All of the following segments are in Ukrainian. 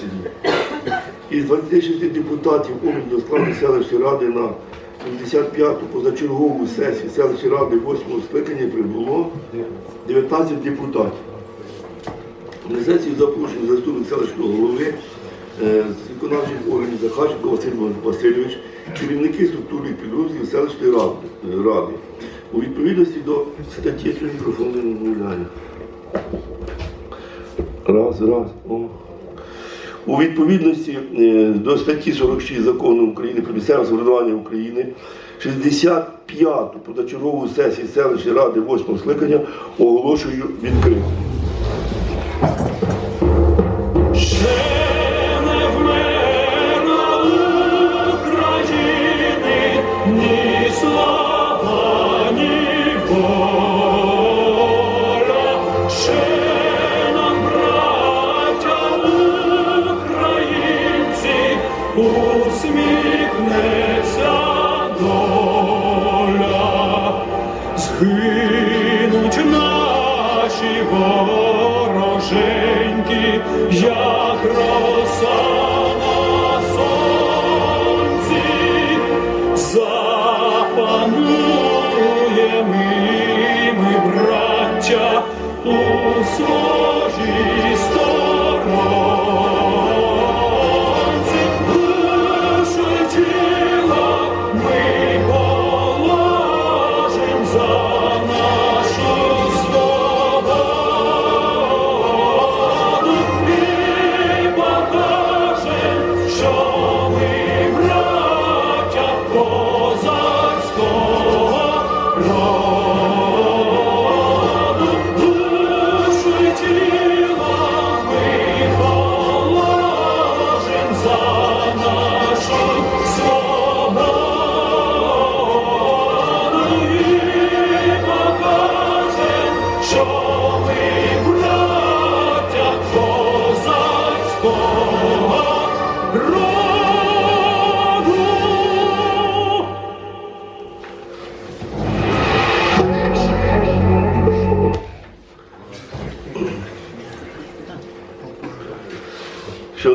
селі. Із 26 депутатів обраних до складу селищної ради на 75-ту позачергову сесію селищної ради 8-го скликання прибуло 19 депутатів. На сесії запрошений заступник селищного голови е, виконавчих органів Захарченко Василь Васильович, керівники структурних підрозділів селищної ради. У відповідності до статті що мікрофон не. Раз, раз. О. У відповідності е, до статті 46 закону України про місцеве самоврядування України 65-ту подачергову сесію селищної ради 8 скликання оголошую відкритою. Наші вороженьки, як роса на сонці, запануєм і ми, браття, у своїй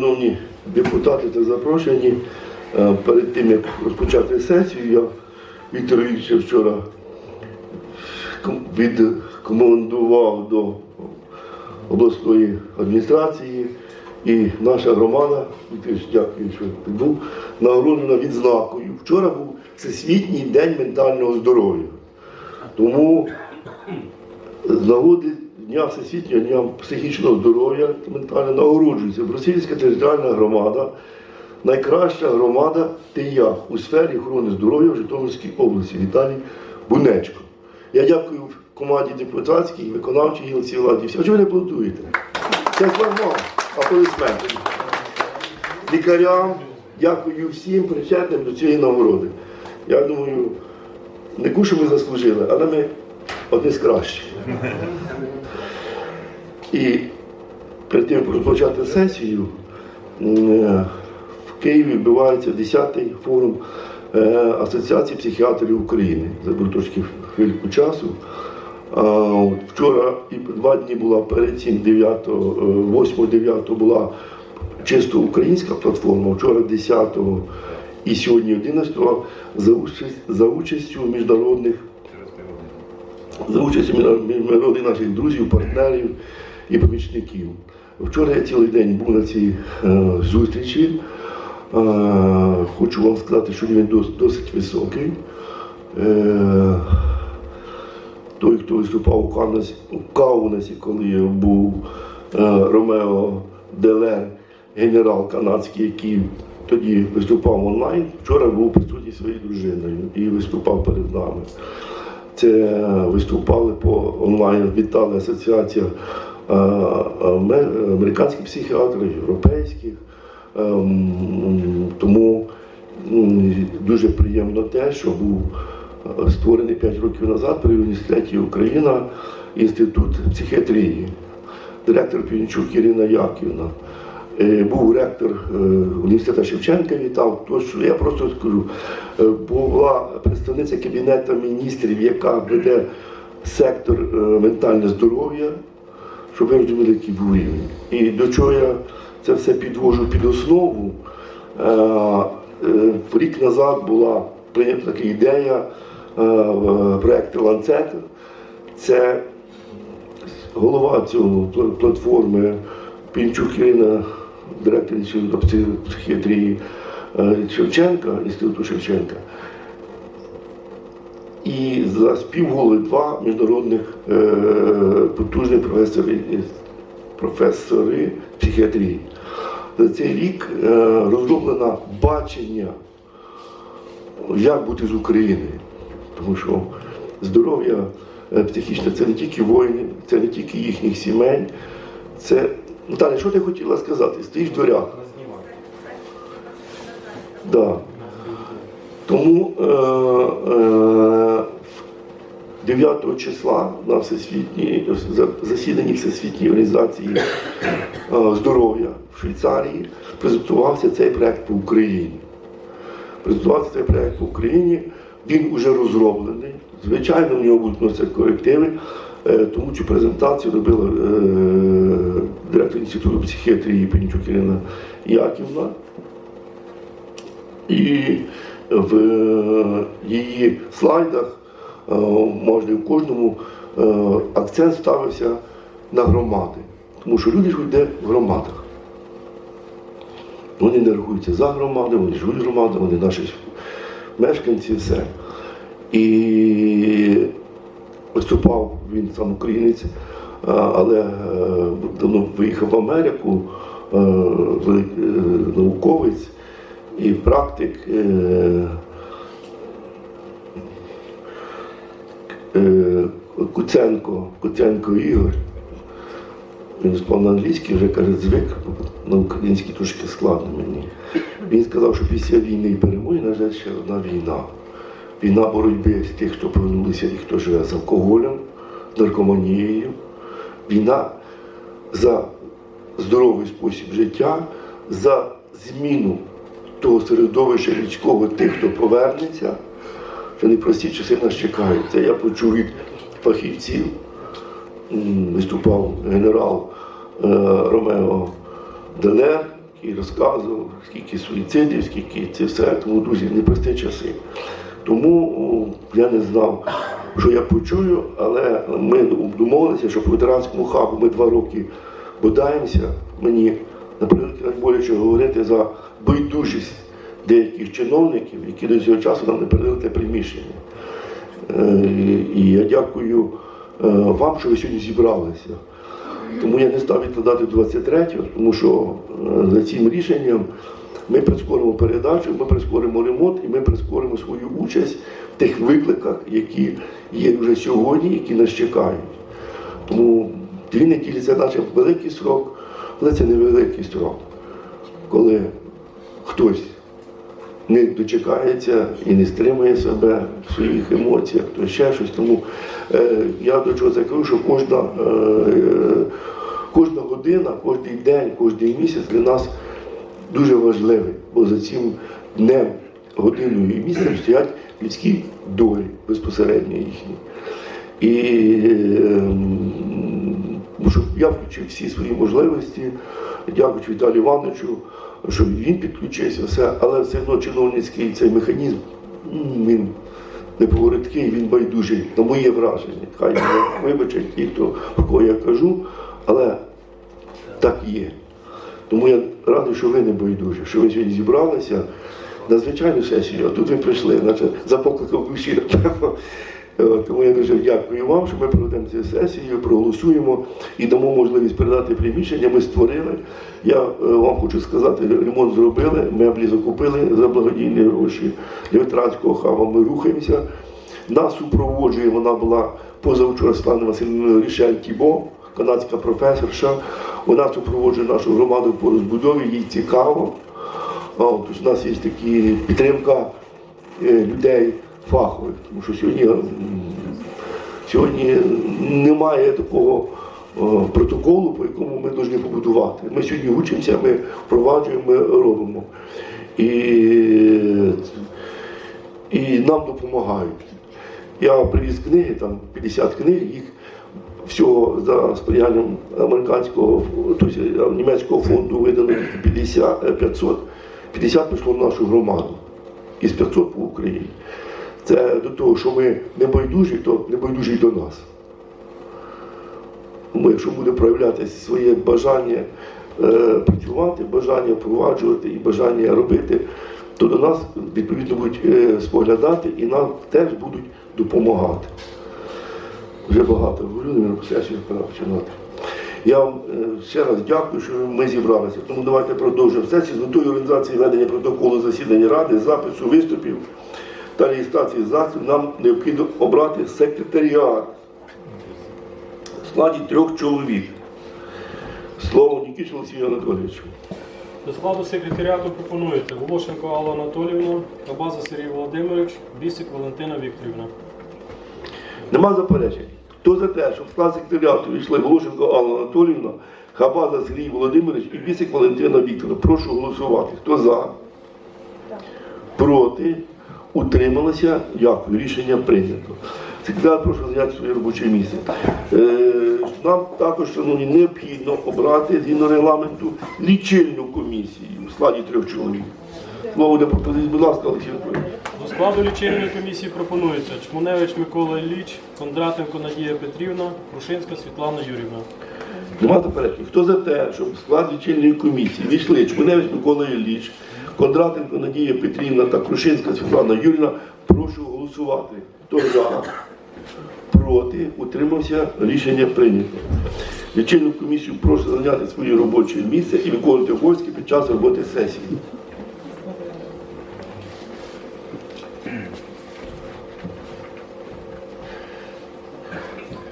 Шановні депутати та запрошені, е, перед тим як розпочати сесію, я Віктор Вікторович вчора ком- відкомандував до обласної адміністрації і наша громада, дякую, що був, нагороджена відзнакою. Вчора був Всесвітній день ментального здоров'я. Тому з нагоди Дня Всесвітнього Дня психічного здоров'я ментально нагороджується Брусильська територіальна громада, найкраща громада ТИЯ у сфері охорони здоров'я в Житомирській області Віталій Бунечко. Я дякую команді депутатській, виконавчій гілці владі. Всі, чого ви не аплодуєте? Це нормально, аплодисменти. Лікарям дякую всім причетним до цієї нагороди. Я думаю, не кушу ми заслужили, але ми одні з кращих. І перед тим, як розпочати сесію, е, в Києві відбувається 10-й форум е, Асоціації психіатрів України. Заберу трошки хвильку часу. Вчора і два дні була перед цим 9, 8-9 була чисто українська платформа, вчора 10-го і сьогодні 11-го за, участь, за участю міжнародних за участю міжнародних наших друзів, партнерів і помічників. Вчора я цілий день був на цій е, зустрічі. Е, хочу вам сказати, що він дос- досить високий. Е, той, хто виступав у Каунасі, у Каунасі коли був е, Ромео Делер, генерал канадський, який тоді виступав онлайн, вчора був присутній своєю дружиною і виступав перед нами. Це виступали по онлайн, вітали асоціація е, американських психіатрів, європейських. Ем, Тому дуже приємно те, що був е, створений 5 років назад при університеті Україна інститут психіатрії, директор Пінчук Ірина Яківна. Е, Був ректор е, університету Шевченка вітав. Тож я просто скажу, е, була представниця Кабінету міністрів, яка веде сектор е, ментальне здоров'я, щоб ви розуміли, який був. І до чого я це все підвожу під основу. Е, е, Рік назад була прийнята така ідея е, проєкту Ланцет. Це голова цього платформи Пінчук Ірина, директор інституту психіатрії Шевченка, інституту Шевченка. І за співголи два міжнародних е, потужних професори, професори психіатрії. За цей рік е, розроблено бачення, як бути з України. Тому що здоров'я е, психічне це не тільки воїни, це не тільки їхніх сімей. Це. Наталя, що ти хотіла сказати? Стоїш в дверях. Да. Тому е, 9 числа на всесвітній засіданні Всесвітньої організації е, здоров'я в Швейцарії презентувався цей проект по Україні. Презентувався цей проект по Україні. Він вже розроблений. Звичайно, в нього будуть вносити корективи. Е, Тому цю презентацію робила е, директор інституту психіатрії Пенічук Ірина Яківна. І в її слайдах е, і в кожному е, акцент ставився на громади. Тому що люди живуть де в громадах. Вони не рахуються за громади, вони живуть в громадах, вони наші мешканці, все. І виступав він сам українець, але е, давно виїхав в Америку, е, е, науковець і практик. Куценко, Куценко Ігор. Він спав на англійській, вже каже, звик, на українській трошки складно мені. Він сказав, що після війни і перемоги, на жаль, ще одна війна. Війна боротьби з тих, хто повернулися і хто живе з алкоголем, з наркоманією. Війна за здоровий спосіб життя, за зміну того середовища людського тих, хто повернеться, що непрості часи нас чекають. Це я почув від фахівців. Виступав генерал е, Ромео Делер, який розказував, скільки суїцидів, скільки це все, тому друзі, непрості часи. Тому я не знав, що я почую, але ми домовилися, що по ветеранському хабу ми два роки бодаємося. Мені наприклад боляче говорити за байдужість деяких чиновників, які до цього часу нам не передали те приміщення. Е, І я дякую е, вам, що ви сьогодні зібралися. Тому я не став відкладати 23-го, тому що е, за цим рішенням ми прискоримо передачу, ми прискоримо ремонт і ми прискоримо свою участь в тих викликах, які є вже сьогодні, які нас чекають. Тому дві неділі це наче великий срок, але це невеликий срок, коли хтось не дочекається і не стримує себе в своїх емоціях, то ще щось. Тому е, я до чого кажу, що кожна, е, е, кожна година, кожен день, кожен місяць для нас дуже важливий, бо за цим днем, годиною і місяцем стоять людські долі безпосередньо їхні. І щоб я включив всі свої можливості, дякую Віталію Івановичу, щоб він підключився, все, але все одно чиновницький цей механізм, він не поворотки, він байдужий, на моє враження. Хай мене вибачать ті, хто про кого я кажу, але так є. Тому я радий, що ви не байдужі, що ви сьогодні зібралися на звичайну сесію, а тут ви прийшли, наче за покликом душі. Е, Тому я дуже дякую вам, що ми проведемо цю сесію, проголосуємо і дамо можливість передати приміщення. Ми створили. Я е, вам хочу сказати, ремонт зробили, меблі закупили за благодійні гроші для ветеранського хаба. Ми рухаємося. Нас супроводжує, вона була позавчора Світлана Васильівна Рішель Тібо, канадська професорша. Вона супроводжує нашу громаду по розбудові, їй цікаво. Тож у нас є такі підтримка е, людей фахових, тому що сьогодні, сьогодні немає такого е, протоколу, по якому ми повинні побудувати. Ми сьогодні учимося, ми впроваджуємо, ми робимо. І, і нам допомагають. Я привіз книги, там 50 книг, їх всього за сприянням американського, тобто німецького фонду видано 50, е, 500, 50 пішло в нашу громаду. Із 500 по Україні. Це до того, що ми не байдужі, то не байдужі до нас. Тому якщо буде проявлятися своє бажання е, працювати, бажання впроваджувати і бажання робити, то до нас відповідно будуть е, споглядати і нам теж будуть допомагати. Вже багато говорю, не сесію пора починати. Я вам е, ще раз дякую, що ми зібралися. Тому давайте продовжимо сесію з метою організації ведення протоколу засідання ради, запису виступів та реєстрації засобів нам необхідно обрати секретаріат в складі трьох чоловік. Слово Нікіч Олексію Анатолійовичу. До складу секретаріату пропонується Волошенко Алла Анатоліївна, Кабаза Сергій Володимирович, Бісик Валентина Вікторівна. Нема заперечень. Хто за те, щоб в склад секретаріату війшли Волошенко Алла Анатоліївна, Хабаза Сергій Володимирович і Бісик Валентина Вікторовна. Прошу голосувати. Хто за? Проти? Утрималися? Дякую. Рішення прийнято. Секретар, прошу зайняти своє робоче місце. Е, нам також, шановні, необхідно обрати згідно регламенту лічильну комісію в складі трьох чоловік. Слово для пропозиції, будь ласка, Олексій Анатолійович. До складу лічильної комісії пропонується Чмуневич Микола Ілліч, Кондратенко Надія Петрівна, Крушинська Світлана Юрівна. Нема заперечень. Хто за те, щоб в склад лічильної комісії війшли Чмуневич Микола Ілліч, Кондратенко Надія Петрівна та Крушинська Світлана Юрівна, прошу голосувати. Хто за? Проти? Утримався? Рішення прийнято. Лічильну комісію прошу зайняти своє робоче місце і виконувати обов'язки під час роботи сесії.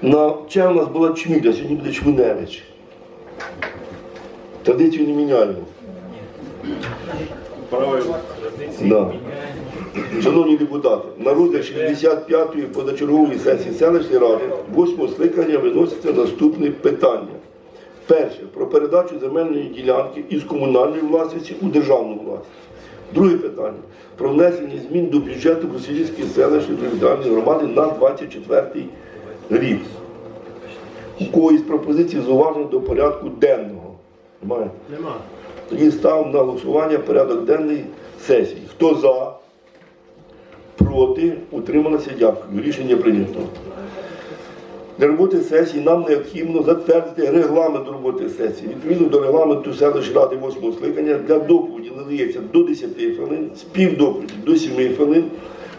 На вчора у нас була Чміля, сьогодні буде Чмуневич. Традицію не міняємо. Да. Шановні депутати, на розгляд 65-ї позачергової сесії селищної ради 8 скликання виноситься наступне питання. Перше про передачу земельної ділянки із комунальної власності у державну власність. Друге питання про внесення змін до бюджету Брусилівської селищної територіальної громади на 24 рік. У когось пропозиції зауважень до порядку денного. Немає? Нема. Тоді ставимо на голосування порядок денний сесії. Хто за? Проти? Утрималися? Дякую. Рішення прийнято. Для роботи сесії нам необхідно затвердити регламент роботи сесії. Відповідно до регламенту селищної ради 8 скликання для доповіді надається до 10 хвилин, співдоповіді до 7 хвилин,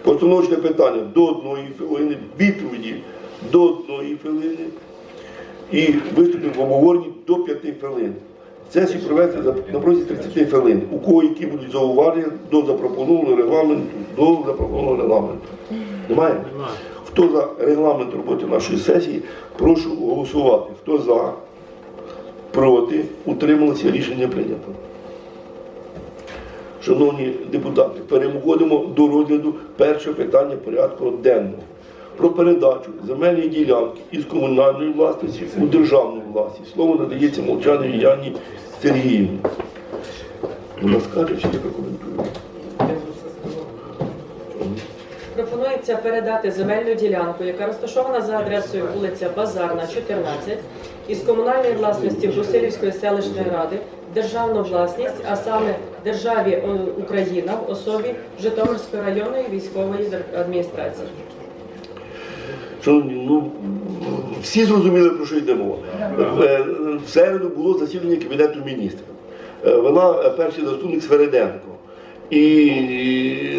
постановочне питання до 1 хвилини, відповіді до 1 хвилини і виступів в обговоренні до 5 хвилин. Сесію провести за- на протязі 30 хвилин. У кого які будуть зауваження до запропонованого регламенту, до запропонованого регламенту. Немає? Нема. Хто за регламент роботи нашої сесії, прошу голосувати. Хто за, проти, утрималися, рішення прийнято. Шановні депутати, переходимо до розгляду першого питання порядку денного. Про передачу земельної ділянки із комунальної власності у державну власність. Слово надається Молчановій Яні Сергіївні. Вона скаже, чи я прокоментую? Пропонується передати земельну ділянку, яка розташована за адресою вулиця Базарна, 14, із комунальної власності Брусилівської селищної ради державну власність, а саме державі е, Україна в особі Житомирської районної військової адміністрації. Шановні, ну всі зрозуміли, про що йде мова. Е, В середу було засідання Кабінету міністрів. Е, Вела е, перший заступник Свереденко. І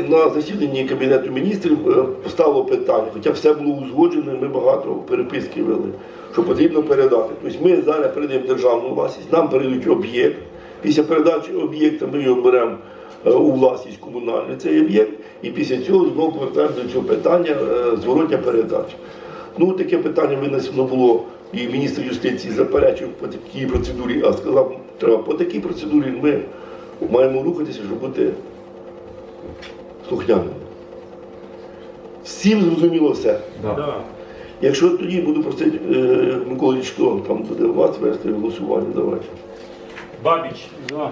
на засіданні Кабінету міністрів е, стало питання, хоча все було узгоджено, ми багато переписки вели, що потрібно передати. Тобто ми зараз передаємо державну власність, нам передають об'єкт. Після передачі об'єкта ми його беремо у власність комунальну цей об'єкт, і після цього знову повертаємо до цього питання е, зворотня передача. Ну, таке питання винесено було, і міністр юстиції заперечив по такій процедурі, а сказав, треба по такій процедурі ми маємо рухатися, щоб бути слухняними. Всім зрозуміло все. Да. Якщо тоді буду просити е, Микола Ічко, там буде у вас вести голосування, давайте. Бабіч, За.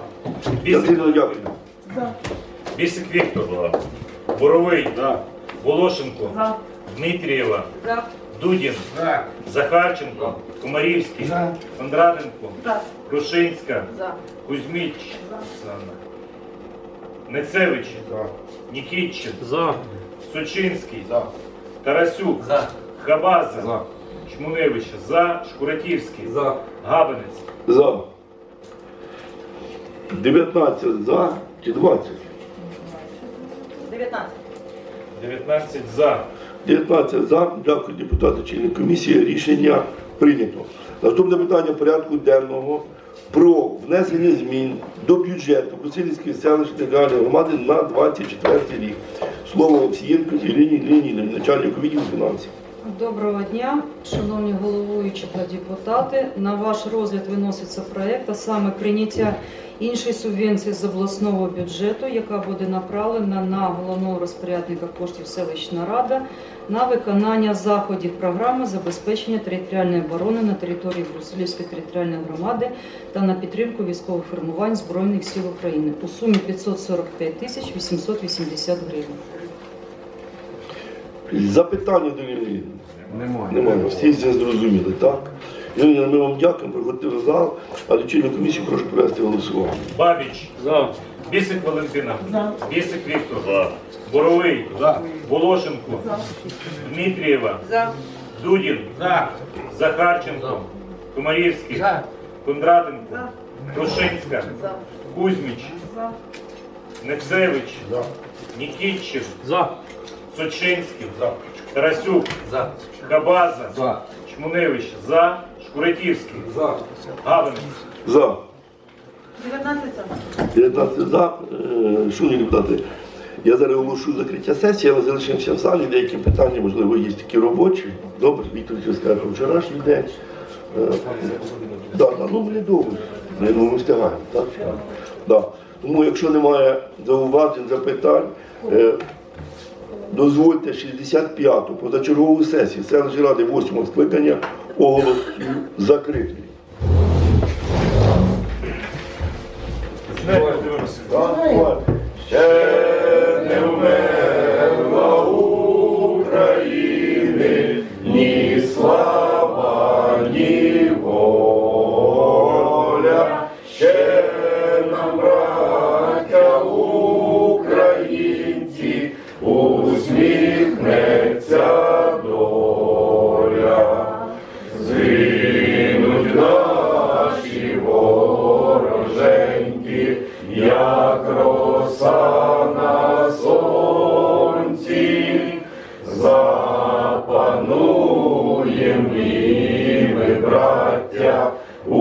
Я Дякую. Бісик Віктор, Боровий, Волошенко, Дмитрієва, Дудін, Захарченко, Комарівський, Кондратенко, Крушинська, Кузьміч, Нецевич, Нікітчин, За. Сочинський, Тарасюк, Хабаза, Чмуневич, За, Шкуратівський, Габинець, За. 19 за чи 20? 19. 19 за. 19 за. Дякую, депутати члени комісії. Рішення прийнято. Наступне питання порядку денного про внесення змін до бюджету Брусилівської селищної громади на 24 рік. Слово Овсієнко Єліні Леонідовні, начальнику відділу фінансів. Доброго дня, шановні головуючі та депутати. На ваш розгляд виноситься проект, а саме прийняття іншої субвенції з обласного бюджету, яка буде направлена на головного розпорядника коштів селищна рада на виконання заходів програми забезпечення територіальної оборони на території Брусилівської територіальної громади та на підтримку військових формувань Збройних сил України у сумі 545 тисяч 880 гривень. Запитання до? Немає. Немає. Всі це зрозуміли, так? Леонідовна, ми вам дякуємо, приходьте в зал, а лічильну комісію прошу провести голосування. Бабіч, За. Бісик Валентина, Бісик Віктор, Боровий, Волошенко, Дмитрієва, Дудін, За. Захарченко, Комарівський, Кондратенко, Крушинська, Кузьміч, Нецевич, Нікітчин, За. Сочинський, Тарасюк, Хабаза, Чмуневич, За, Шкуратівський, Габинець. За. 19 за. Е, Шановні депутати, я зараз оголошу закриття сесії, але залишимося в залі. Деякі питання, можливо, є такі робочі. Добре, Віктор скаже вчорашній день. Е, Да, да, ну ми довго. Ми встигаємо. Так? Да. Тому, якщо немає зауважень, запитань, е, дозвольте 65-ту позачергову сесію селищної ради 8 скликання оголосу закритою. Ще браття, у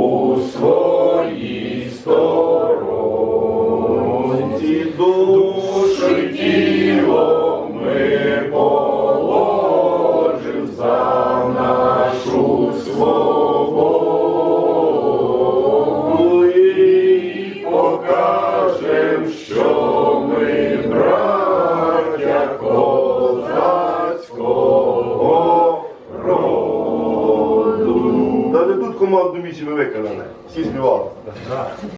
місію ми виконали. Всі співали.